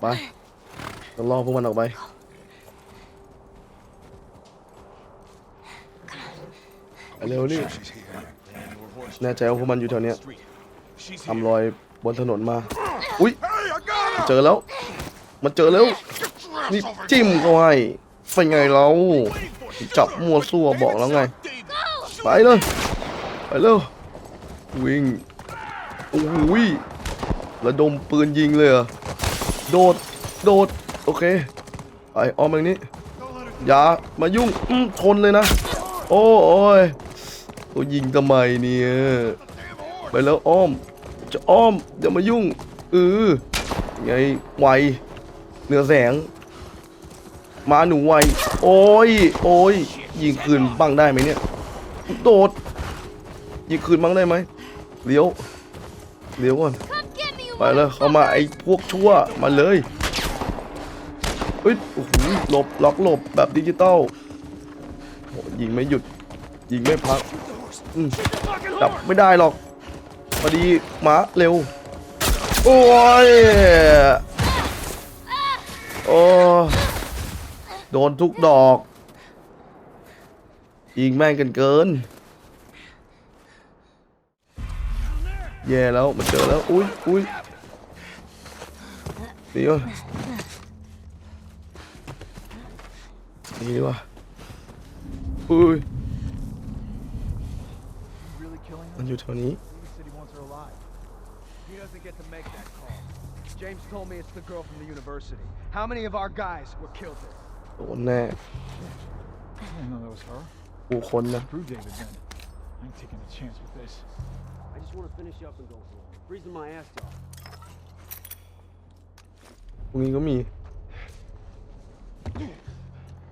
ไปต้องล่อพวกมันออกไป ไปเร็วนี่แน่ใจว่าพวกมันอยู่แถวเนี้ยทำรอยบนถนนมา อุ้ยเจอแล้ว มันเจอแล้ว นี่จิ้มเขาให้เป็นไงเรา จับมัวซั่วบอกแล้วไง ไปเลย ไปเร็ว วิ่ง โอ้ยระดมปืนยิงเลยเหรอะ โดด โดด โอเคไปอ้อมไปนี้ อย่ามายุ่งอืมทนเลยนะ โอ้โอ้ยโอ้ยิงทำไมเนี่ย ไปแล้วอ้อม จะอ้อม อย่ามายุ่งเออไงไวเหนือแสง มาหนูไว โอ้ย โอ้ย ยิงคืนบ้างได้ไหมเนี่ย โดด ยิงคืนบ้างได้ไหมเลี้ยว เลี้ยวก่อน ไปเลยเข้ามาไอ้พวกชั่วมาเลยเฮ้ยโอ้โหหลบล็อกหลบแบบดิจิตอลโหยิงไม่หยุด ยิงไม่พักจับไม่ได้หรอกพอดีมาเร็ว โอ้ยโอ้โดนทุกดอก ยิงแม่งกันเกิน แย่แล้วมันเจอแล้ว อุ้ยอุ้ย นี่วะนี่ดีกว่าอุ้ย Really killing มัน her? อยู่แถวนี้ He said he wants her alive. He doesn't get to make that call. James told me it's the girl from the university. How many of our guys were killed there? โดนแน่ I didn't know that was her. กูคนนะ Screw David then. I ain't taking a chance with this. I just want to finish up and go home. Freezing my ass off. ตรงนี้ก็มี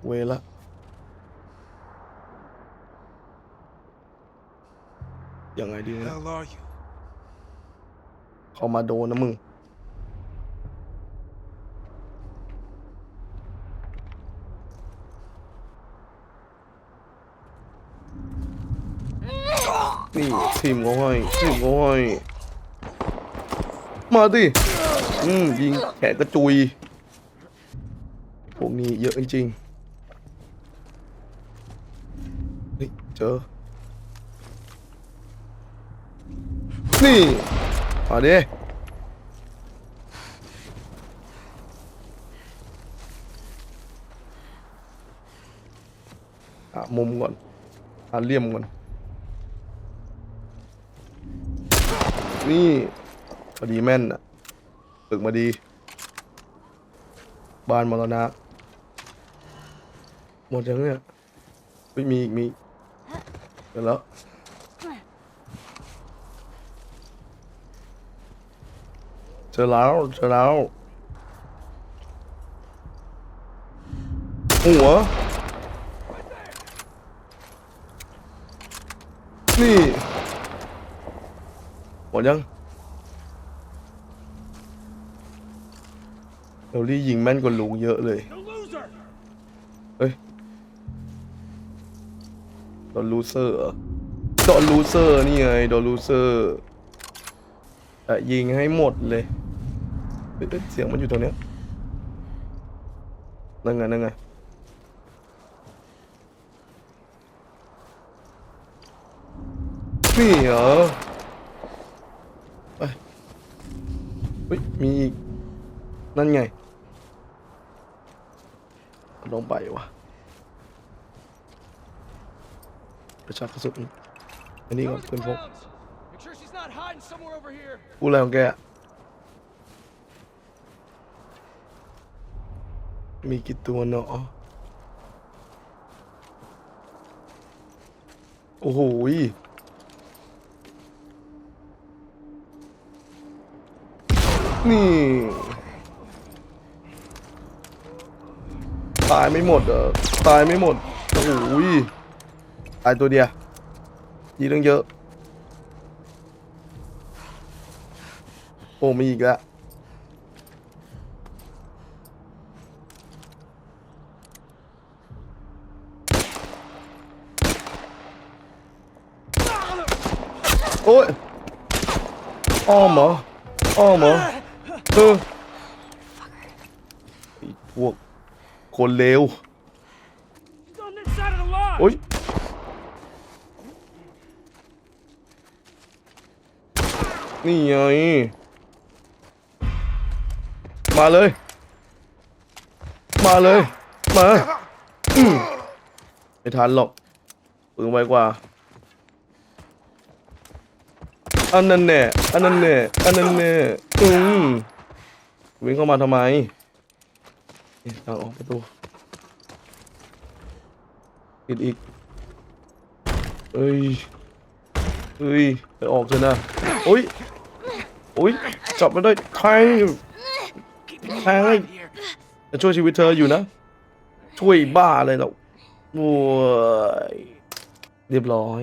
เวละยังไงดีเนี่ย hell are you? เข้ามาโดนนะมึง นี่ทีมเขาให้ทีมเขาให้มาดิ อืมยิงแขนกระจุย พวกนี้เยอะจริงๆเฮ้ยเจอ นี่มาดิอะมุมก่อนอะเลี่ยมก่อน นี่พอดีแม่นอะ ฝึกมาดี บ้านมรณะ หมดยังเนี่ยไม่มีอีกมีกเดี๋ยวแล้วเจอแล้วเจอแล้วหัว นี่ หมดยัง เดลลี่ยิงแม่นกว่าลุงเยอะเลย เฮ้ยโดนลูเซอร์เหรอโดนลูเซอร์นี่ไงโดนลูเซอร์แต่ยิงให้หมดเลยเเสียงมันอยู่ตรงเนี้ยนั่นไงนั่นไงนี่เหรอไปเฮ้ยมีอีกนั่นไง ลงไปวะกระชากกระสุนอันนี้ก่อนเพื่อนพก Make sure she's not hiding somewhere over here. พูดอะไรของแกอะมีกี่ตัวเนาะโอ้โหยนี่ ตายไม่หมดเหรอตายไม่หมดโอ้ยตายตัวเดียวยีเรื่องเยอะ โอ้มีอีกแล้วโอ้ยอ้อมเหรออ้อมเหรอเออวก คนเลวโอ้ยนี่ไงมาเลย มาเลย มาไม่ทันหรอกปืนไวกว่า อันนั้นแน่ อันนั้นแน่ อันนั้นแน่ อืมวิ่งเข้ามาทำไม นี่ทาออกประตูปิดอีกเอ้ยเฮ้ยไปออกเถอะนะโอ้ยโอ้ยจับมันได้แทงแทงจะช่วยชีวิตเธออยู่นะ ช่วยบ้าเลยเราโว้ยเรียบร้อย